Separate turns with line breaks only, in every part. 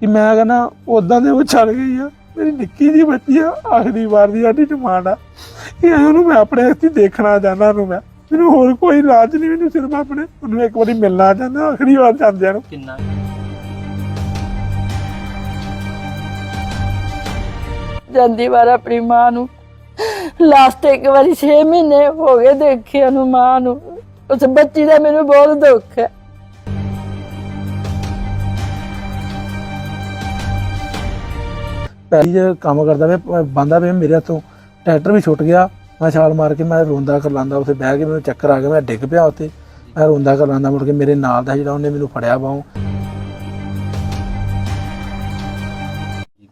ਕਿ ਮੈਂ ਕਹਿੰਦਾ ਉਦਾਂ ਦੇ ਉਹ ਛੱਡ ਗਈ ਆ ਮੇਰੀ ਨਿੱਕੀ ਜੀ ਬੱਚੀ ਆ ਆਖਰੀ ਵਾਰ ਦੀ ਸਾਡੀ ਡਿਮਾਂਡ ਆ। ਕਿ ਉਹਨੂੰ ਮੈਂ ਆਪਣੇ ਅੱਖੀ ਦੇਖਣਾ ਚਾਹੁੰਦਾ ਉਹਨੂੰ ਮੈਂ। ਮੈਨੂੰ ਹੋਰ ਕੋਈ ਇਲਾਜ ਨਹੀਂ ਮੈਨੂੰ ਸਿਰਫ ਆਪਣੇ ਉਹਨੂੰ ਇੱਕ ਵਾਰੀ ਮਿਲਣਾ ਚਾਹੁੰਦਾ ਆਖਰੀ ਵਾਰ ਜਾਂਦਿਆਂ ਨੂੰ।
ਕਿੰਨਾ?
ਜਾਂਦੀ ਵਾਰ ਆਪਣੀ ਮਾਂ ਨੂੰ। ਲਾਸਟ ਇੱਕ ਵਾਰੀ 6 ਮਹੀਨੇ ਹੋ ਗਏ ਦੇਖਿਆ ਨੂੰ ਮਾਂ ਨੂੰ। ਉਸ ਬੱਚੀ ਦਾ ਮੈਨੂੰ ਬਹੁਤ ਦੁੱਖ ਹੈ।
ਪੈਰੀ 'ਚ ਕੰਮ ਕਰਦਾ ਵੇ ਬੰਦਾ ਵੇ ਮੇਰੇ ਹੱਥੋਂ। ਟਰੈਕਟਰ ਵੀ ਛੁੱਟ ਗਿਆ। ਮੈਂ ਛਾਲ ਮਾਰ ਕੇ ਮੈਂ ਰੋਂਦਾ ਕਰ ਲਾਂਦਾ ਉੱਥੇ ਬਹਿ ਕੇ ਮੈਨੂੰ ਚੱਕਰ ਆ ਗਿਆ। ਮੈਂ ਡਿੱਗ ਪਿਆ ਉੱਥੇ। ਮੈਂ ਰੋਂਦਾ ਕਰ ਲਾਂਦਾ ਮੁੜ ਕੇ ਮੇਰੇ ਨਾਲ ਦਾ ਜਿਹੜਾ ਉਹਨੇ ਮੈਨੂੰ ਫੜਿਆ ਬਾਹੋਂ।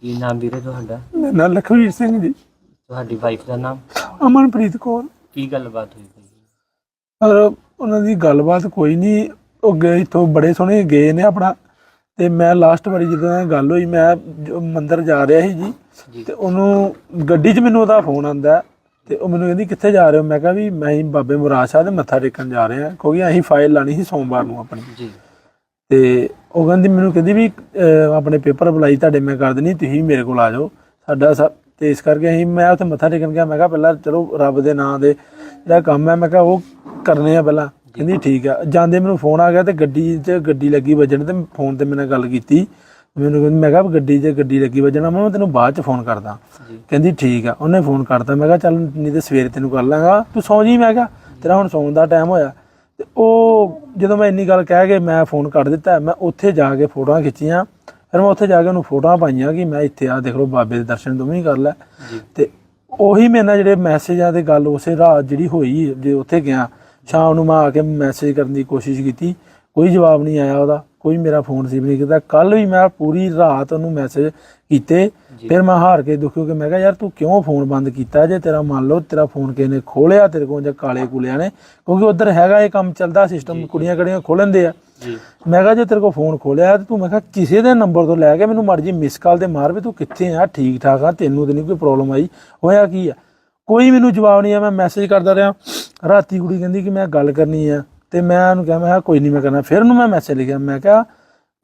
ਕੀ ਨਾਮ ਵੀਰੇ ਤੁਹਾਡਾ?
ਮੇਰਾ ਨਾਂ ਲਖਵੀਰ ਸਿੰਘ ਜੀ।
ਤੁਹਾਡੀ ਵਾਈਫ ਦਾ ਨਾਮ?
ਅਮਨਪ੍ਰੀਤ ਕੌਰ।
ਕੀ ਗੱਲਬਾਤ ਹੋਈ ਭਾਈ?
ਪਰ ਉਹਨਾਂ ਦੀ ਗੱਲਬਾਤ ਕੋਈ ਨਹੀਂ। ਉਹ ਗਏ ਇੱਥੋਂ ਬੜੇ ਸੋਹਣੇ ਗਏ ਨੇ ਆਪਣਾ। ਤੇ ਮੈਂ ਲਾਸਟ ਵਾਰੀ ਜਦੋਂ ਇਹ ਗੱਲ ਹੋਈ ਮੈਂ ਜੋ ਮੰਦਿਰ ਜਾ ਰਿਹਾ ਸੀ ਜੀ ਤੇ ਉਹਨੂੰ ਗੱਡੀ 'ਚ ਮੈਨੂੰ ਉਹਦਾ ਫੋਨ ਆਂਦਾ ਤੇ ਉਹ ਮੈਨੂੰ ਕਹਿੰਦੀ ਕਿੱਥੇ ਜਾ ਰਹੇ ਹੋ? ਮੈਂ ਕਿਹਾ ਵੀ ਮੈਂ ਹੀ ਬਾਬੇ ਮੁਰਾਦ ਸ਼ਾਹ ਦੇ ਮੱਥਾ ਟੇਕਣ ਜਾ ਰਹੇ ਕਿਉਂਕਿ ਅਸੀਂ ਫਾਈਲ ਲਾਣੀ ਸੀ ਸੋਮਵਾਰ ਨੂੰ ਆਪਣੀ।
ਜੀ।
ਤੇ ਉਹ ਕਹਿੰਦੀ ਮੈਨੂੰ ਕਹਿੰਦੀ ਵੀ ਆਪਣੇ ਪੇਪਰ ਅਪਲਾਈ ਤੁਹਾਡੇ ਮੈਂ ਕਰ ਦੇਣੀ ਤੁਸੀਂ ਮੇਰੇ ਕੋਲ ਆ ਜਾਓ। ਸਾਡਾ ਤੇ ਇਸ ਕਰਕੇ ਅਸੀਂ ਮੈਂ ਉੱਥੇ ਮੱਥਾ ਟੇਕਣ ਗਿਆ ਮੈਂ ਕਿਹਾ ਪਹਿਲਾਂ ਚਲੋ ਰੱਬ ਦੇ ਨਾਂ ਦੇ ਜਿਹੜਾ ਕੰਮ ਹੈ ਮੈਂ ਕਿਹਾ ਉਹ ਕਰਨੇ ਆ ਪਹਿਲਾਂ। ਕਹਿੰਦੀ ਠੀਕ ਆ। ਜਾਂਦੇ ਮੈਨੂੰ ਫੋਨ ਆ ਗਿਆ ਤੇ ਗੱਡੀ 'ਚ ਗੱਡੀ ਲੱਗੀ ਵੱਜਣ ਤੇ ਫੋਨ ਤੇ ਮੇਰੇ ਨਾਲ ਗੱਲ ਕੀਤੀ। ਮੈਨੂੰ ਕਹਿੰਦੀ ਮੈਂ ਕਿਹਾ ਗੱਡੀ 'ਚ ਗੱਡੀ ਲੱਗੀ ਵੱਜਣਾ ਮੈਂ ਤੈਨੂੰ ਬਾਅਦ 'ਚ ਫੋਨ ਕਰਦਾ। ਕਹਿੰਦੀ ਠੀਕ ਆ। ਉਹਨੇ ਫੋਨ ਕਰਤਾ। ਮੈਂ ਕਿਹਾ ਚੱਲ ਨਹੀਂ ਤੇ ਸਵੇਰੇ ਤੈਨੂੰ ਕਰ ਲਾਂਗਾ। ਤੂੰ ਸੌਂ ਜੀ ਮੈਂ ਕਿਹਾ। ਤੇਰਾ ਹੁਣ ਸੌਣ ਦਾ ਟਾਈਮ ਹੋਇਆ। ਤੇ ਉਹ ਜਦੋਂ ਮੈਂ ਇੰਨੀ ਗੱਲ ਕਹਿ ਕੇ ਮੈਂ ਫੋਨ ਕੱਟ ਦਿੱਤਾ ਮੈਂ ਉੱਥੇ ਜਾ ਕੇ ਫੋਟੋਆਂ ਖਿੱਚੀਆਂ। ਫਿਰ ਮੈਂ ਉੱਥੇ ਜਾ ਕੇ ਉਹਨੂੰ ਫੋਟੋਆਂ ਪਾਈਆਂ ਕਿ ਮੈਂ ਇੱਥੇ ਆ ਦੇਖ ਲਓ ਬਾਬੇ ਦੇ ਦਰਸ਼ਨ ਤੂੰ ਵੀ ਕਰ ਲੈ। ਤੇ ਉਹੀ ਮੇਰੇ ਨਾਲ ਜਿਹੜੇ ਮੈਸੇਜਾਂ ਤੇ ਗੱਲ ਉਸੇ ਰਾਤ ਜਿਹੜੀ ਹੋਈ ਜੇ ਉੱਥੇ ਗਿਆ ਸ਼ਾਮ ਨੂੰ ਮੈਂ ਆ ਕੇ ਮੈਸੇਜ ਕਰਨ ਦੀ ਕੋਸ਼ਿਸ਼ ਕੀਤੀ। ਕੋਈ ਜਵਾਬ ਨਹੀਂ ਆਇਆ ਉਹਦਾ। ਕੋਈ ਮੇਰਾ ਫੋਨ ਰਿਸੀਵ ਨਹੀਂ ਕੀਤਾ। ਕੱਲ ਵੀ ਮੈਂ ਪੂਰੀ ਰਾਤ ਉਹਨੂੰ ਮੈਸੇਜ ਕੀਤੇ। ਫਿਰ ਮੈਂ ਹਾਰ ਕੇ ਦੁਖੀ ਹੋ ਕੇ ਮੈਂ ਕਿਹਾ ਯਾਰ ਤੂੰ ਕਿਉਂ ਫੋਨ ਬੰਦ ਕੀਤਾ? ਜੇ ਤੇਰਾ ਮੰਨ ਲਓ ਤੇਰਾ ਫੋਨ ਕਿਸੇ ਨੇ ਖੋਲਿਆ ਤੇਰੇ ਕੋਲ ਜਾਂ ਕਾਲੇ ਕੁਲਿਆਂ ਨੇ ਕਿਉਂਕਿ ਉਧਰ ਹੈਗਾ ਇਹ ਕੰਮ ਚੱਲਦਾ ਸਿਸਟਮ ਕੁੜੀਆਂ ਕੜੀਆਂ ਖੋਲਣਦੇ ਆ।
ਜੀ।
ਮੈਂ ਕਿਹਾ ਜੇ ਤੇਰੇ ਕੋਲ ਫੋਨ ਖੋਲਿਆ ਤੇ ਤੂੰ ਮੈਂ ਕਿਹਾ ਕਿਸੇ ਦੇ ਨੰਬਰ ਤੋਂ ਲੈ ਕੇ ਮੈਨੂੰ ਮਰਜ਼ੀ ਮਿਸ ਕਾਲ ਤੇ ਮਾਰ ਵੀ ਤੂੰ ਕਿੱਥੇ ਆ? ਠੀਕ ਠਾਕ ਆ ਤੈਨੂੰ ਤੇ ਨਹੀਂ ਕੋਈ ਪ੍ਰੋਬਲਮ ਆਈ। ਹੋਇਆ ਕੀ ਆ? ਕੋਈ ਮੈਨੂੰ ਜਵਾਬ ਨਹੀਂ ਆ ਮੈਂ ਮੈਸੇਜ ਕਰਦਾ ਰਿਹਾ। ਰਾਤੀ ਕੁੜੀ ਕਹਿੰਦੀ ਕਿ ਮੈਂ ਗੱਲ ਕਰਨੀ ਆ ਤੇ ਮੈਂ ਉਹਨੂੰ ਕਿਹਾ ਮੈਂ ਕਿਹਾ ਕੋਈ ਨਹੀਂ ਮੈਂ ਕਰਨਾ। ਫਿਰ ਉਹਨੂੰ ਮੈਂ ਮੈਸੇਜ ਲਿਖਿਆ ਮੈਂ ਕਿਹਾ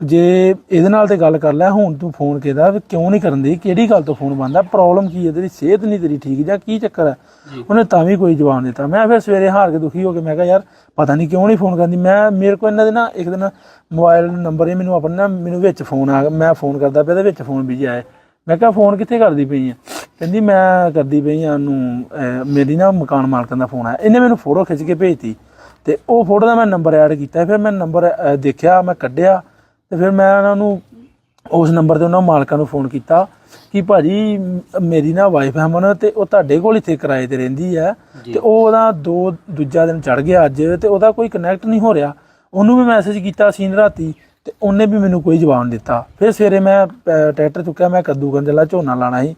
ਜੇ ਇਹਦੇ ਨਾਲ ਤੇ ਗੱਲ ਕਰ ਲੈ ਹੁਣ ਤੂੰ ਫੋਨ ਕਿਹਦਾ ਕਿਉਂ ਨਹੀਂ ਕਰਨ ਦੀ ਕਿਹੜੀ ਗੱਲ ਤੋਂ ਫੋਨ ਬੰਦਾ ਪ੍ਰੋਬਲਮ ਕੀ ਹੈ ਤੇਰੀ ਸਿਹਤ ਨਹੀਂ ਤੇਰੀ ਠੀਕ ਜਾਂ ਕੀ ਚੱਕਰ ਹੈ ਉਹਨੇ ਤਾਂ ਵੀ ਕੋਈ ਜਵਾਬ ਨਹੀਂ ਦਿੱਤਾ। ਮੈਂ ਫਿਰ ਸਵੇਰੇ ਹਾਰ ਕੇ ਦੁਖੀ ਹੋ ਕੇ ਮੈਂ ਕਿਹਾ ਯਾਰ ਪਤਾ ਨਹੀਂ ਕਿਉਂ ਨਹੀਂ ਫੋਨ ਕਰਦੀ। ਮੈਂ ਮੇਰੇ ਕੋਲ ਇਹਨਾਂ ਦੇ ਨਾ ਇੱਕ ਦਿਨ ਮੋਬਾਈਲ ਨੰਬਰ ਹੀ ਮੈਨੂੰ ਆਪਣਾ ਮੈਨੂੰ ਵਿੱਚ ਫੋਨ ਆ ਗਿਆ ਮੈਂ ਫੋਨ ਕਰਦਾ ਪਿਆ ਤੇ ਵਿੱਚ ਫੋਨ ਵੀ ਆਇਆ। ਮੈਂ ਕਿਹਾ ਫੋਨ ਕਿੱਥੇ ਕਰਦੀ ਪਈ ਆ? ਕਹਿੰਦੀ ਮੈਂ ਕਰਦੀ ਪਈ ਆ ਉਹਨੂੰ ਅਹ, ਮੇਰੀ ਨਾ ਮਕਾਨ ਮਾਲਕਾਂ ਦਾ ਫੋਨ ਆਇਆ। ਇਹਨੇ ਮੈਨੂੰ ਫੋਟੋ ਖਿੱਚ ਕੇ ਭੇਜਤੀ ਤੇ ਉਹ ਫੋਟੋ ਦਾ ਮੈਂ ਨੰਬਰ ਐਡ ਕੀਤਾ। ਫਿਰ ਮੈਂ ਨੰਬਰ ਦੇਖਿਆ ਮੈਂ ਕੱਢਿਆ ਤੇ ਫਿਰ ਮੈਂ ਉਹਨਾਂ ਨੂੰ ਉਸ ਨੰਬਰ ਤੇ ਉਹਨਾਂ ਮਾਲਕਾਂ ਨੂੰ ਫੋਨ ਕੀਤਾ ਕਿ ਭਾਜੀ ਮ- ਮੇਰੀ ਨਾ ਵਾਈਫ ਹੈ ਮਨ ਤੇ ਉਹ ਤੁਹਾਡੇ ਕੋਲ ਇੱਥੇ ਕਿਰਾਏ ਤੇ ਰਹਿੰਦੀ ਹੈ। ਤੇ ਉਹ ਉਹਦਾ ਦੋ ਦੂਜਾ ਦਿਨ ਚੜ ਗਿਆ ਅੱਜ ਤੇ ਉਹਦਾ ਕੋਈ ਕਨੈਕਟ ਨਹੀਂ ਹੋ ਰਿਹਾ। ਉਹਨੂੰ ਵੀ ਮੈਸੇਜ ਕੀਤਾ ਸੀ ਰਾਤੀ ਤੇ ਉਹਨੇ ਵੀ ਮੈਨੂੰ ਕੋਈ ਜਵਾਬ ਨਹੀਂ ਦਿੱਤਾ। ਫਿਰ ਸਵੇਰੇ ਮੈਂ ਅਹ, ਟਰੈਕਟਰ ਚੁੱਕਿਆ ਮੈਂ ਕੱਦੂ ਕਰਨ ਚੱਲਾ ਝੋਨਾ ਲਾਣਾ ਸੀ।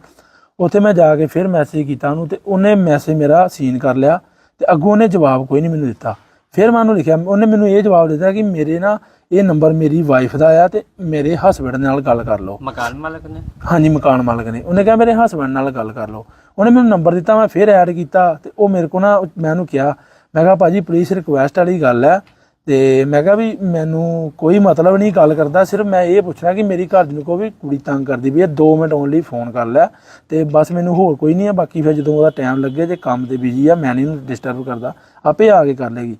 ਉੱਥੇ ਮੈਂ ਜਾ ਕੇ ਫਿਰ ਮੈਸੇਜ ਕੀਤਾ ਉਹਨੂੰ ਤੇ ਉਹਨੇ ਮੈਸੇਜ ਮੇਰਾ ਸੀਨ ਕਰ ਲਿਆ ਤੇ ਅੱਗੋਂ ਉਹਨੇ ਜਵਾਬ ਕੋਈ ਨਹੀਂ ਮੈਨੂੰ ਦਿੱਤਾ। ਫਿਰ ਮੈਂ ਉਹਨੂੰ ਲਿਖਿਆ ਉਹਨੇ ਮੈਨੂੰ ਇਹ ਜਵਾਬ ਦਿੱਤਾ ਕਿ ਮੇਰੇ ਨਾ ਇਹ ਨੰਬਰ ਮੇਰੀ ਵਾਈਫ ਦਾ ਆ ਤੇ ਮੇਰੇ ਹਸਬੰਡ ਨਾਲ ਗੱਲ ਕਰ ਲਓ।
ਮਕਾਨ ਮਾਲਕ ਨੇ?
ਹਾਂਜੀ ਮਕਾਨ ਮਾਲਕ ਨੇ। ਉਹਨੇ ਕਿਹਾ ਮੇਰੇ ਹਸਬੰਡ ਨਾਲ ਗੱਲ ਕਰ ਲਓ। ਉਹਨੇ ਮੈਨੂੰ ਨੰਬਰ ਦਿੱਤਾ ਮੈਂ ਫਿਰ ਐਡ ਕੀਤਾ ਤੇ ਉਹ ਮੇਰੇ ਕੋ ਨਾ ਮੈਂ ਉਹਨੂੰ ਕਿਹਾ ਮੈਂ ਕਿਹਾ ਭਾਜੀ ਪਲੀਜ਼ ਰਿਕੁਐਸਟ ਵਾਲੀ ਗੱਲ ਹੈ ਤੇ ਮੈਂ ਕਿਹਾ ਵੀ ਮੈਨੂੰ ਕੋਈ ਮਤਲਬ ਨਹੀਂ ਗੱਲ ਕਰਦਾ, ਸਿਰਫ ਮੈਂ ਇਹ ਪੁੱਛਣਾ ਕਿ ਮੇਰੀ ਘਰ ਦੀ ਨੂੰ ਕੋ ਵੀ ਕੁੜੀ ਤੰਗ ਕਰਦੀ ਵੀ ਇਹ 2 ਮਿੰਟ ਓਨਲੀ ਫੋਨ ਕਰ ਲੈ ਤੇ ਬਸ ਮੈਨੂੰ ਹੋਰ ਕੋਈ ਨਹੀਂ ਹੈ, ਬਾਕੀ ਫਿਰ ਜਦੋਂ ਉਹਦਾ ਟਾਈਮ ਲੱਗੇ ਜੇ ਕੰਮ ਤੇ ਬਿਜ਼ੀ ਆ, ਮੈਂ ਨਹੀਂ ਉਹਨੂੰ ਡਿਸਟਰਬ ਕਰਦਾ, ਆਪੇ ਆ ਕੇ ਕਰ ਲੇਗੀ।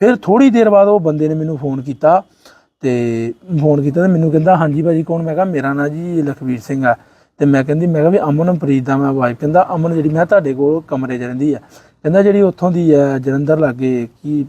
ਫਿਰ ਥੋੜੀ ਦੇਰ ਬਾਅਦ ਉਹ ਬੰਦੇ ਨੇ ਮੈਨੂੰ ਫੋਨ ਕੀਤਾ ਤੇ ਫੋਨ ਕੀਤਾ ਤੇ ਮੈਨੂੰ ਕਹਿੰਦਾ, ਹਾਂਜੀ ਭਾਜੀ, ਕੌਣ? ਮੈਂ ਕਿਹਾ, ਮੇਰਾ ਨਾਂ ਜੀ ਲਖਵੀਰ ਸਿੰਘ ਆ। ਤੇ ਮੈਂ ਕਹਿੰਦੀ, ਮੈਂ ਕਿਹਾ ਵੀ ਅਮਨਪ੍ਰੀਤ ਦਾ ਮੈਂ ਵਾਈਫ ਕਹਿੰਦਾ, ਅਮਨ ਜਿਹੜੀ ਮੈਂ ਤੁਹਾਡੇ ਕੋਲ ਕਮਰੇ 'ਚ ਰਹਿੰਦੀ ਆ। ਕਹਿੰਦਾ, ਜਿਹੜੀ ਉੱਥੋਂ ਦੀ ਹੈ ਜਲੰਧਰ ਲਾਗੇ, ਕੀ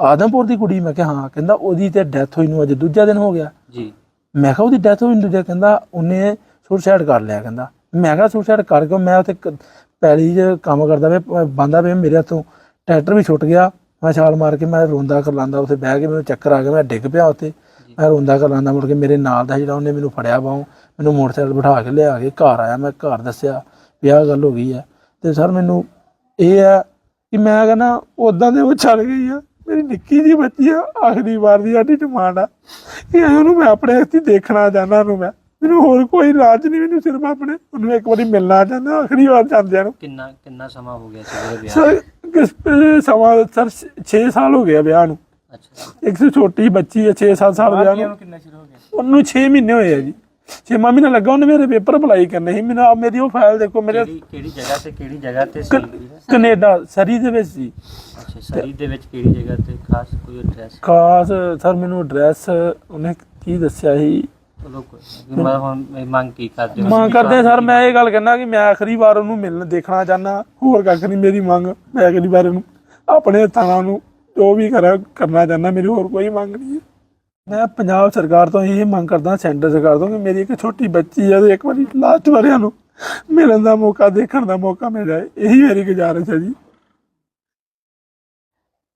ਆਦਮਪੁਰ ਦੀ ਕੁੜੀ ਮੈਂ ਕਿਹਾ ਹਾਂ ਕਹਿੰਦਾ ਉਹਦੀ ਤੇ ਡੈਥ ਹੋਈ ਨੂੰ ਅੱਜ ਦੂਜਾ ਦਿਨ ਹੋ ਗਿਆ।
ਜੀ।
ਮੈਂ ਕਿਹਾ ਉਹਦੀ ਡੈਥ ਹੋਈ ਨੂੰ ਦੂਜਾ ਕਹਿੰਦਾ ਉਹਨੇ ਸੁਸਾਈਡ ਕਰ ਲਿਆ ਕਹਿੰਦਾ। ਮੈਂ ਕਿਹਾ ਸੁਸਾਈਡ ਕਰ ਕਿਉਂ? ਮੈਂ ਉੱਥੇ ਕ- ਪੈਲੀ 'ਚ ਕੰਮ ਕਰਦਾ ਵੇ ਬੰਦਾ ਵੇ ਮੇਰੇ ਹੱਥੋਂ। ਟਰੈਕਟਰ ਵੀ ਛੁੱਟ ਗਿਆ। ਮੈਂ ਛਾਲ ਮਾਰ ਕੇ ਮੈਂ ਰੋਂਦਾ ਕਰ ਲਾਂਦਾ ਉੱਥੇ ਬਹਿ ਕੇ ਮੈਨੂੰ ਚੱਕਰ ਆ ਗਿਆ ਮੈਂ ਡਿੱਗ ਪਿਆ ਉੱਥੇ। ਮੈਂ ਰੋਂਦਾ ਕਰ ਲਾਂਦਾ ਮੁੜ ਕੇ ਮੇਰੇ ਨਾਲ ਦਾ ਜਿਹੜਾ ਉਹਨੇ ਮੈਨੂੰ ਫੜਿਆ ਬਾਹੋਂ ਮੈਨੂੰ ਮੋਟਰਸਾਈਕਲ ਬਿਠਾ ਕੇ ਲਿਆ ਕੇ ਘਰ ਆਇਆ ਮੈਂ ਘਰ ਦੱਸਿਆ ਵੀ ਆਹ ਗੱਲ ਹੋ ਗਈ ਹੈ। ਤੇ ਸਰ ਮੈਨੂੰ ਇਹ ਹੈ ਕਿ ਮੈਂ ਕਹਿੰਦਾ ਉਦਾਂ ਦੇ ਉਹ ਛੱਡ ਗਈ ਆ। ਮੇਰੀ ਨਿੱਕੀ ਜੀ ਬੱਚੀ ਆ ਆਖਰੀ ਵਾਰ ਦੀ ਸਾਡੀ ਡਿਮਾਂਡ ਆ। ਕਿ ਉਹਨੂੰ ਮੈਂ ਆਪਣੇ ਅੱਖੀ ਦੇਖਣਾ ਚਾਹੁੰਦਾ ਉਹਨੂੰ ਮੈਂ। ਮੈਨੂੰ ਹੋਰ ਕੋਈ ਇਲਾਜ ਨਹੀਂ ਮੈਨੂੰ ਸਿਰਫ ਆਪਣੇ ਉਹਨੂੰ ਇੱਕ ਵਾਰੀ ਮਿਲਣਾ ਚਾਹੁੰਦਾ ਆਖਰੀ ਵਾਰ ਜਾਂਦਿਆਂ ਨੂੰ।
ਕਿੰਨਾ ਕਿੰਨਾ ਸਮਾਂ ਹੋ ਗਿਆ ਸੀ ਉਹਦੇ ਵਿਆਹ
ਸਰ ਕਿਸ ਸਮਾਂ ਸਰ 6 ਸਾਲ ਹੋ ਗਿਆ ਵਿਆਹ ਨੂੰ।
ਅੱਛਾ।
ਇੱਕ ਛੋਟੀ ਬੱਚੀ ਹੈ 6-7 ਸਾਲ ਵਿਆਹ ਨੂੰ।
ਕਿੰਨਾ ਚਿਰ ਹੋ ਗਿਆ?
ਉਹਨੂੰ 6 ਮਹੀਨੇ ਹੋਏ ਆ ਜੀ। ਛੇਵਾਂ ਮਹੀਨਾ ਲੱਗਾ ਉਹਨੇ ਮੇਰੇ ਪੇਪਰ ਅਪਲਾਈ ਕਰਨੇ ਸੀ। ਮੈਨੂੰ ਆਹ ਮੇਰੀ ਉਹ ਫਾਈਲ ਦੇਖੋ ਮੇਰੇ
ਕਿਹੜੀ ਕਿਹੜੀ ਜਗ੍ਹਾ ਤੇ ਕਿਹੜੀ ਜਗ੍ਹਾ ਤੇ ਸੀ
ਕੈਨੇਡਾ ਸਰੀ ਦੇ ਵਿੱਚ ਸੀ।
ਅੱਛਾ ਸਰੀ ਦੇ ਵਿੱਚ ਕਿਹੜੀ ਜਗ੍ਹਾ ਤੇ? ਖਾਸ ਕੋਈ ਐਡਰੈਸ
ਖਾਸ ਸਰ ਮੈਨੂੰ ਐਡਰੈਸ ਉਹਨੇ ਕੀ ਦੱਸਿਆ ਸੀ?
ਚਲੋ ਕੋਈ ਨੀ। ਮੈਂ ਹੁਣ ਇਹ ਮੰਗ ਕੀ ਕਰਦੇ ਹੋ?
ਮੰਗ ਕਰਦੇ ਸਰ ਮੈਂ ਇਹ ਗੱਲ ਕਹਿਣਾ ਕਿ ਮੈਂ ਆਖਰੀ ਵਾਰ ਉਹਨੂੰ ਮਿਲਣ ਦੇਖਣਾ ਚਾਹਨਾ ਹੋਰ ਕੱਖ ਨਹੀਂ ਮੇਰੀ ਮੰਗ। ਮੈਂ ਆਖਰੀ ਵਾਰ ਉਹਨੂੰ ਆਪਣੇ ਹੱਥਾਂ ਨਾਲ ਉਹਨੂੰ ਜੋ ਵੀ ਕਰਾਂ ਕਰਨਾ ਚਾਹਨਾ ਮੇਰੀ ਹੋਰ ਕੋਈ ਮੰਗ ਨਹੀਂ ਹੈ। ਮੈਂ ਪੰਜਾਬ ਸਰਕਾਰ ਤੋਂ ਇਹ ਮੰਗ ਕਰਦਾ ਸੈਂਟਰ ਸਰਕਾਰ ਤੋਂ ਕਿ ਮੇਰੀ ਇੱਕ ਛੋਟੀ ਬੱਚੀ ਹੈ ਤੇ ਇੱਕ ਵਾਰੀ ਲਾਸਟ ਵਾਰਿਆਂ ਨੂੰ ਮਿਲਣ ਦਾ ਮੌਕਾ ਦੇਖਣ ਦਾ ਮੌਕਾ ਮਿਲ ਜਾਏ। ਇਹੀ ਮੇਰੀ ਗੁਜ਼ਾਰਿਸ਼ ਹੈ ਜੀ।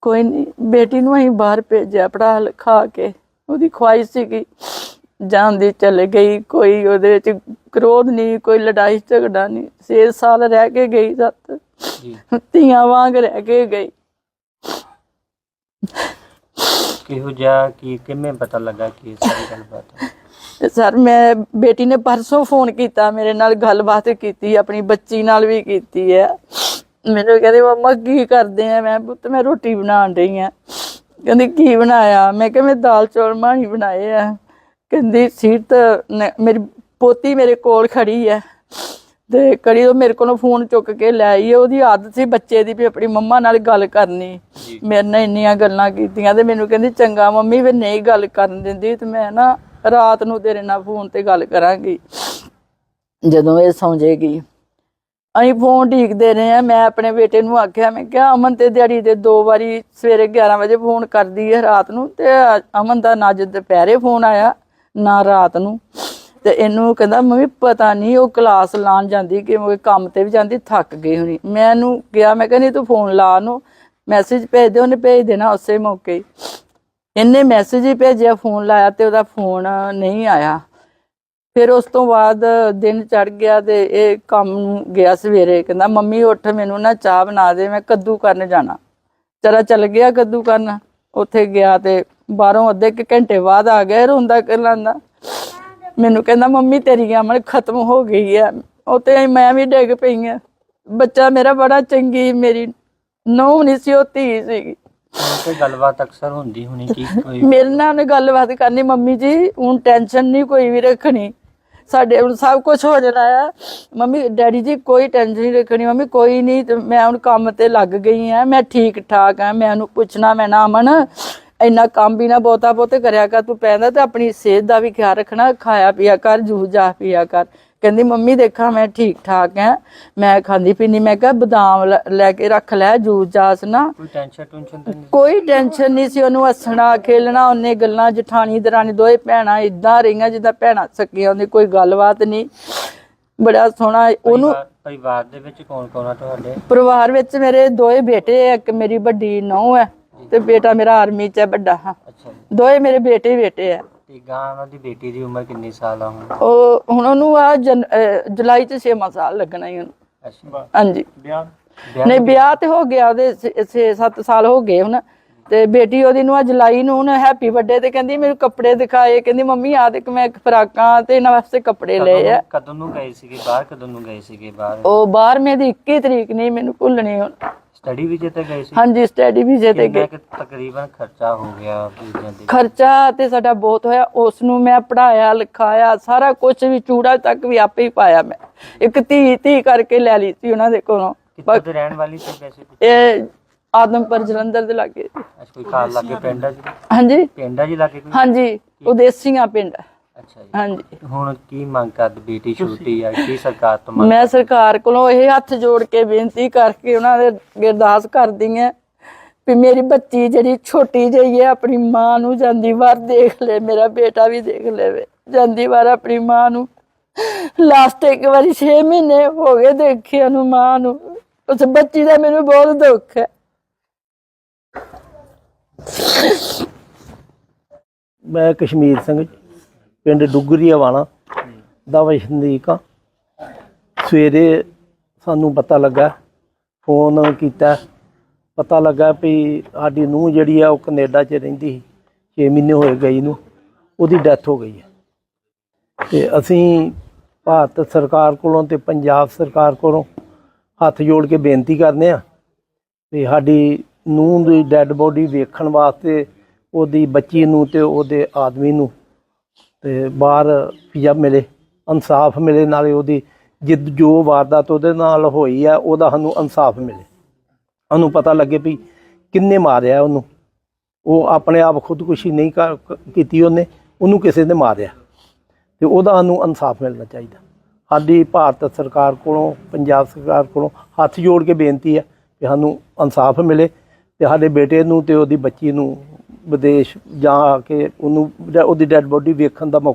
ਕੋਈ ਨਹੀਂ ਬੇਟੀ ਨੂੰ ਅਸੀਂ ਬਾਹਰ ਭੇਜਿਆ ਪੜਾ ਲਿਖਾ ਕੇ। ਉਹਦੀ ਖੁਆਇਸ਼ ਸੀਗੀ ਜਾਂਦੀ ਚਲੇ ਗਈ ਕੋਈ ਉਹਦੇ ਵਿੱਚ ਕ੍ਰੋਧ ਨਹੀਂ ਕੋਈ ਲੜਾਈ ਝਗੜਾ ਨਹੀਂ। 6 ਸਾਲ ਰਹਿ ਕੇ ਗਈ ਸੱਤ।
ਜੀ।
ਧੀਆਂ ਵਾਂਗ ਰਹਿ ਕੇ ਗਈ।
ਕਿਹੋ ਜਿਹਾ, ਕੀ, ਕਿਵੇਂ ਪਤਾ ਲੱਗਾ ਕਿ ਇਹ ਸਾਰੀ ਗੱਲਬਾਤ ਹੈ
ਤੇ ਸਰ, ਮੈਂ ਬੇਟੀ ਨੇ ਪਰਸੋਂ ਫੋਨ ਕੀਤਾ, ਮੇਰੇ ਨਾਲ ਗੱਲਬਾਤ ਕੀਤੀ, ਆਪਣੀ ਬੱਚੀ ਨਾਲ ਵੀ ਕੀਤੀ ਹੈ। ਮੈਨੂੰ ਕਹਿੰਦੇ, ਮੰਮਾ, ਕੀ ਕਰਦੇ ਆ? ਮੈਂ ਪੁੱਤ, ਮੈਂ ਰੋਟੀ ਬਣਾਉਣ ਰਹੀ ਆ ਕਹਿੰਦੀ, ਕੀ ਬਣਾਇਆ? ਮੈਂ ਕਿਹਾ, ਮੈਂ ਦਾਲ ਚੌਲ ਮਾਣੀ ਬਣਾਏ ਆ। ਕਹਿੰਦੀ, ਸੀਟ ਮੇਰੀ ਪੋਤੀ ਮੇਰੇ ਕੋਲ ਖੜੀ ਹੈ। ਤੇ ਕੜੀ ਉਹ ਮੇਰੇ ਕੋਲੋਂ ਫੋਨ ਚੁੱਕ ਕੇ ਲੈ ਆਈ ਉਹਦੀ ਆਦਤ ਸੀ ਬੱਚੇ ਦੀ ਵੀ ਆਪਣੀ ਮੰਮਾ ਨਾਲ ਗੱਲ ਕਰਨੀ। ਮੇਰੇ ਨਾਲ ਇੰਨੀਆਂ ਗੱਲਾਂ ਕੀਤੀਆਂ ਤੇ ਮੈਨੂੰ ਕਹਿੰਦੀ ਚੰਗਾ ਮੰਮੀ ਵੀ ਨਹੀਂ ਗੱਲ ਕਰਨ ਦਿੰਦੀ ਤੇ ਮੈਂ ਨਾ ਰਾਤ ਨੂੰ ਤੇਰੇ ਨਾਲ ਫੋਨ ਤੇ ਗੱਲ ਕਰਾਂਗੀ। ਜਦੋਂ ਇਹ ਸੌਂ ਜਾਏਗੀ ਅਸੀਂ ਫੋਨ ਢੀਕਦੇ ਰਹੇ ਆ ਮੈਂ ਆਪਣੇ ਬੇਟੇ ਨੂੰ ਆਖਿਆ ਮੈਂ ਕਿਹਾ ਅਮਨ ਤੇ ਦਿਹਾੜੀ ਦੇ ਦੋ ਵਾਰੀ ਸਵੇਰੇ 11 ਵਜੇ ਫੋਨ ਕਰਦੀ ਹੈ ਰਾਤ ਨੂੰ ਤੇ ਅਮਨ ਦਾ ਨਾ ਅੱਜ ਦੁਪਹਿਰੇ ਫੋਨ ਆਇਆ ਨਾ ਰਾਤ ਨੂੰ। ਤੇ ਇਹਨੂੰ ਕਹਿੰਦਾ, ਮੰਮੀ, ਪਤਾ ਨਹੀਂ, ਉਹ ਕਲਾਸ ਲਾਣ ਜਾਂਦੀ ਕਿ ਉਹ ਕੰਮ ਤੇ ਵੀ ਜਾਂਦੀ, ਥੱਕ ਗਈ ਹੋਣੀ। ਮੈਂ ਇਹਨੂੰ ਕਿਹਾ, ਮੈਂ ਕਹਿੰਦੀ ਤੂੰ ਫੋਨ ਲਾ ਨੂੰ ਮੈਸੇਜ ਭੇਜ ਦੇ, ਉਹਨੇ ਭੇਜ ਦੇਣਾ ਉਸੇ ਮੌਕੇ ਇਹਨੇ ਮੈਸੇਜ ਹੀ ਭੇਜਿਆ, ਫੋਨ ਲਾਇਆ ਤੇ ਉਹਦਾ ਫੋਨ ਨਹੀਂ ਆਇਆ। ਫਿਰ ਉਸ ਤੋਂ ਬਾਅਦ ਦਿਨ ਚੜ ਗਿਆ ਤੇ ਇਹ ਕੰਮ ਨੂੰ ਗਿਆ ਸਵੇਰੇ। ਕਹਿੰਦਾ, ਮੰਮੀ, ਉੱਠ, ਮੈਨੂੰ ਨਾ ਚਾਹ ਬਣਾ ਦੇ, ਮੈਂ ਕੱਦੂ ਕਰਨ ਜਾਣਾ। ਚਲਾ ਚੱਲ ਗਿਆ ਕੱਦੂ ਕਰਨ, ਉੱਥੇ ਗਿਆ ਤੇ ਬਾਹਰੋਂ ਅੱਧੇ ਕੁ ਘੰਟੇ ਬਾਅਦ ਆ ਗਿਆ ਰੋਂਦਾ ਕਰਲਾਂਦਾ ਮੈਨੂੰ ਕਹਿੰਦਾ ਮੰਮੀ ਤੇਰੀ ਅਮਲ ਖਤਮ ਹੋ ਗਈ ਹੈ। ਉੱਤੇ ਮੈਂ ਵੀ ਡਿੱਗ ਪਈ ਆ ਬੱਚਾ ਮੇਰਾ ਬੜਾ ਚੰਗੀ ਮੇਰੀ ਨੌ ਨਹੀਂ ਸੀ ਉਹ ਧੀ ਸੀਗੀ
ਤੇ ਗੱਲਬਾਤ ਅਕਸਰ ਹੁੰਦੀ ਹੋਣੀ ਕਿ ਕੋਈ
ਮੇਰੇ ਨਾਲ ਉਹਨੇ ਗੱਲਬਾਤ ਕਰਨੀ ਮੰਮੀ ਜੀ ਹੁਣ ਟੈਨਸ਼ਨ ਨਹੀਂ ਕੋਈ ਵੀ ਰੱਖਣੀ। ਸਾਡੇ ਹੁਣ ਸਭ ਕੁਝ ਹੋ ਜਾਣਾ ਆ। ਮੰਮੀ ਡੈਡੀ ਜੀ ਕੋਈ ਟੈਨਸ਼ਨ ਨਹੀਂ ਰੱਖਣੀ ਮੰਮੀ ਕੋਈ ਨਹੀਂ ਤੇ ਮੈਂ ਹੁਣ ਕੰਮ ਤੇ ਲੱਗ ਗਈ ਆ ਮੈਂ ਠੀਕ ਠਾਕ ਆ ਮੈਂ ਉਹਨੂੰ ਪੁੱਛਣਾ ਮੈਂ ਨਾ ਅਮਨ ਇੰਨਾ ਕੰਮ ਵੀ ਨਾ ਬਹੁਤਾ ਬਹੁਤ ਕਰਿਆ ਕਰ ਤੂੰ ਪੈਂਦਾ ਤੇ ਆਪਣੀ ਸਿਹਤ ਦਾ ਵੀ ਖਿਆਲ ਰੱਖਣਾ ਖਾਇਆ ਪੀਆ ਕਰ ਜੂਸ ਜਾ ਪੀਆ ਕਰ। ਕਹਿੰਦੀ ਮੰਮੀ ਦੇਖਾਂ ਮੈਂ ਠੀਕ ਠਾਕ ਆ ਮੈਂ ਖਾਂਦੀ ਪੀਣੀ ਮੈਂ ਕਿਹਾ ਬਦਾਮ ਲੈ- ਕੇ ਰੱਖ ਲੈ ਜੂਸ ਜਾਸ ਨਾ
ਕੋਈ ਟੈਨਸ਼ਨ ਟੈਨਸ਼ਨ ਤਾਂ ਨਹੀਂ
ਕੋਈ ਟੈਨਸ਼ਨ ਨਹੀਂ ਸੀ ਉਹਨੂੰ ਹੱਸਣਾ ਖੇਲਣਾ ਉਹਨੇ ਗੱਲਾਂ ਜਠਾਣੀ ਦਰਾਣੀ ਦੋਏ ਭੈਣਾਂ ਇਦਾਂ ਰਹੀਆਂ ਜਿੱਦਾਂ ਭੈਣਾਂ ਸਕੀਆਂ ਉਹਦੀ ਕੋਈ ਗੱਲਬਾਤ ਨਹੀਂ। ਬੜਾ ਸੋਹਣਾ ਉਹਨੂੰ
ਪਰਿਵਾਰ- ਪਰਿਵਾਰ ਦੇ ਵਿੱਚ ਕੌਣ ਕੌਣ ਆ ਤੁਹਾਡੇ?
ਪਰਿਵਾਰ ਵਿੱਚ ਮੇਰੇ ਦੋਏ ਬੇਟੇ ਆ ਇੱਕ ਮੇਰੀ ਵੱਡੀ ਨੂੰਹ ਹੈ ਤੇ ਬੇਟਾ ਮੇਰਾ ਆਰਮੀ 'ਚ ਹੈ ਵੱਡਾ ਹਾਂ।
ਅੱਛਾ। ਜੀ
ਦੋਏ ਮੇਰੇ ਬੇਟੇ ਹੀ ਬੇਟੇ ਆ।
ਤੇ ਗਾਂ ਉਹਨਾਂ ਦੀ ਬੇਟੀ ਦੀ ਉਮਰ ਕਿੰਨੀ ਸਾਲ ਆ ਹੁਣ?
ਉਹ ਹੁਣ ਉਹਨੂੰ ਆ ਜਨ- ਅਹ ਜੁਲਾਈ 'ਚ 6 ਸਾਲ ਲੱਗਣਾ ਹੀ ਉਹਨੂੰ।
ਅੱਛਾ।
ਹਾਂਜੀ।
ਵਿਆਹ?
ਨਹੀਂ ਵਿਆਹ ਤੇ ਹੋ ਗਿਆ ਉਹਦੇ 6-7 ਸਾਲ ਹੋ ਗਏ ਹੁਣ। ਤੇ ਬੇਟੀ ਉਹਦੀ ਨੂੰ ਆ ਜੁਲਾਈ ਨੂੰ ਉਹਨੇ ਹੈਪੀ ਬਰਥਡੇ ਤੇ ਕਹਿੰਦੀ ਮੈਨੂੰ ਕੱਪੜੇ ਦਿਖਾਏ। ਕਹਿੰਦੀ ਮੰਮੀ ਆ ਦੇਖ ਮੈਂ ਇੱਕ ਫਰਾਕਾਂ ਤੇ ਇਹਨਾਂ ਵਾਸਤੇ ਕੱਪੜੇ ਲਏ ਆ।
ਕਦੋਂ ਨੂੰ ਗਏ ਸੀਗੇ? ਬਾਹਰ ਕਦੋਂ ਨੂੰ ਗਏ ਸੀਗੇ? ਬਾਹਰ?
ਉਹ 12ਵੇਂ ਦੀ 21 ਤਰੀਕ ਨਹੀਂ ਮੈਨੂੰ ਭੁੱਲਣੀ ਹੁਣ।
ਸਟੱਡੀ ਵੀਜ਼ੇ ਤੇ ਗਏ ਸੀ?
ਹਾਂਜੀ ਸਟੱਡੀ ਵੀਜ਼ੇ ਤੇ ਗਏ।
ਕੁ ਤਕਰੀਬਨ ਖਰਚਾ ਹੋ ਗਿਆ ਵੀਜ਼ਿਆਂ ਦੇ?
ਖਰਚਾ ਤੇ ਸਾਡਾ ਬਹੁਤ ਹੋਇਆ। ਉਸ ਨੂੰ ਮੈਂ ਪੜਾਇਆ ਲਿਖਾਇਆ ਸਾਰਾ ਕੁਝ ਵੀ ਚੂੜਾ ਤੱਕ ਵੀ ਆਪੇ ਹੀ ਪਾਇਆ ਮੈਂ। ਇੱਕ ਧੀ ਧੀ ਕਰਕੇ ਲੈ ਲਈ ਸੀ ਉਹਨਾਂ ਦੇ ਕੋਲੋਂ।
ਕਿੱਥੇ ਰਹਿਣ ਵਾਲੀ ਸੀ ਵੈਸੇ?
ਇਹ ਆਦਮਪੁਰ ਜਲੰਧਰ ਦੇ ਲਾਗੇ।
ਅੱਛਾ ਕੋਈ ਖਾਲ ਲੱਗੇ ਪਿੰਡ ਆ ਜੀ?
ਹਾਂਜੀ।
ਪਿੰਡ ਆ ਜੀ ਲੱਗੇ ਕੋਈ?
ਹਾਂਜੀ ਉਦੇਸੀਆਂ ਪਿੰਡ
ਅੱਛਾ ਜੀ।
ਹਾਂਜੀ।
ਹੁਣ ਕੀ ਮੰਗ ਕਰਦ ਬੇਟੀ ਛੋਟੀ ਆ ਕੀ ਸਰਕਾਰ ਤੋਂ ਮੰਗ
ਮੈਂ ਸਰਕਾਰ ਕੋਲੋਂ ਇਹ ਹੱਥ ਜੋੜ ਕੇ ਬੇਨਤੀ ਕਰਕੇ ਉਹਨਾਂ ਦੇ ਅੱਗੇ ਅਰਦਾਸ ਕਰਦੀ ਹਾਂ ਵੀ ਮੇਰੀ ਬੱਚੀ ਜਿਹੜੀ ਛੋਟੀ ਜਿਹੀ ਹੈ ਆਪਣੀ ਮਾਂ ਨੂੰ ਜਾਂਦੀ ਵਾਰ ਦੇਖ ਲੈ ਮੇਰਾ ਬੇਟਾ ਵੀ ਦੇਖ ਲਵੇ। ਜਾਂਦੀ ਵਾਰ ਆਪਣੀ ਮਾਂ ਨੂੰ ਲਾਸਟ ਇੱਕ ਵਾਰੀ 6 ਮਹੀਨੇ ਹੋ ਗਏ ਦੇਖਿਆ ਨੂੰ ਮਾਂ ਨੂੰ। ਉਸ ਬੱਚੀ ਦਾ ਮੈਨੂੰ ਬਹੁਤ ਦੁੱਖ ਹੈ।
ਮੈਂ ਕਸ਼ਮੀਰ ਸਿੰਘ, ਪਿੰਡ ਡੁਗਰੀਆ ਵਾਲਾ ਦਾ ਵਸਨੀਕ ਹਾਂ ਸਵੇਰੇ ਸਾਨੂੰ ਪਤਾ ਲੱਗਾ, ਫੋਨ ਕੀਤਾ। ਪਤਾ ਲੱਗਾ ਵੀ ਸਾਡੀ ਨੂੰਹ ਜਿਹੜੀ ਆ, ਉਹ ਕੈਨੇਡਾ 'ਚ ਰਹਿੰਦੀ ਸੀ 6 ਮਹੀਨੇ ਹੋਏ ਗਈ ਨੂੰ, ਉਹਦੀ ਡੈਥ ਹੋ ਗਈ ਹੈ ਤੇ ਅਸੀਂ ਭਾਰਤ ਸਰਕਾਰ ਕੋਲੋਂ ਤੇ ਪੰਜਾਬ ਸਰਕਾਰ ਕੋਲੋਂ ਹੱਥ ਜੋੜ ਕੇ ਬੇਨਤੀ ਕਰਦੇ ਆ ਵੀ ਸਾਡੀ ਨੂੰਹ ਦੀ ਡੈੱਡ ਬੋਡੀ ਵੇਖਣ ਵਾਸਤੇ ਉਹਦੀ ਬੱਚੀ ਨੂੰ ਤੇ ਉਹਦੇ ਆਦਮੀ ਨੂੰ ਤੇ ਬਾਹਰ ਪੀਆ ਮਿਲੇ, ਇਨਸਾਫ ਮਿਲੇ, ਨਾਲੇ ਉਹਦੀ ਜਿੱਦ ਜੋ ਵਾਰਦਾਤ ਉਹਦੇ ਨਾਲ ਹੋਈ ਆ, ਉਹਦਾ ਸਾਨੂੰ ਇਨਸਾਫ ਮਿਲੇ। ਸਾਨੂੰ ਪਤਾ ਲੱਗੇ ਵੀ ਕਿੰਨੇ ਮਾਰਿਆ ਉਹਨੂੰ। ਉਹ ਆਪਣੇ ਆਪ ਖੁਦਕੁਸ਼ੀ ਨਹੀਂ ਕ- ਕੀਤੀ ਉਹਨੇ, ਉਹਨੂੰ ਕਿਸੇ ਨੇ ਮਾਰਿਆ। ਤੇ ਉਹਦਾ ਸਾਨੂੰ ਇਨਸਾਫ ਮਿਲਣਾ ਚਾਹੀਦਾ। ਸਾਡੀ ਭਾਰਤ ਸਰਕਾਰ ਕੋਲੋਂ, ਪੰਜਾਬ ਸਰਕਾਰ ਕੋਲੋਂ ਹੱਥ ਜੋੜ ਕੇ ਬੇਨਤੀ ਹੈ ਕਿ ਸਾਨੂੰ ਇਨਸਾਫ ਮਿਲੇ। ਤੇ ਸਾਡੇ ਬੇਟੇ ਨੂੰ ਤੇ ਉਹਦੀ ਬੱਚੀ ਨੂੰ ਵਿਦੇਸ਼ ਜਾ ਕੇ ਉਹਨੂੰ ਉਹਦੀ ਡੈੱਡ ਬੋਡੀ ਵੇਖਣ ਦਾ ਮੌਕਾ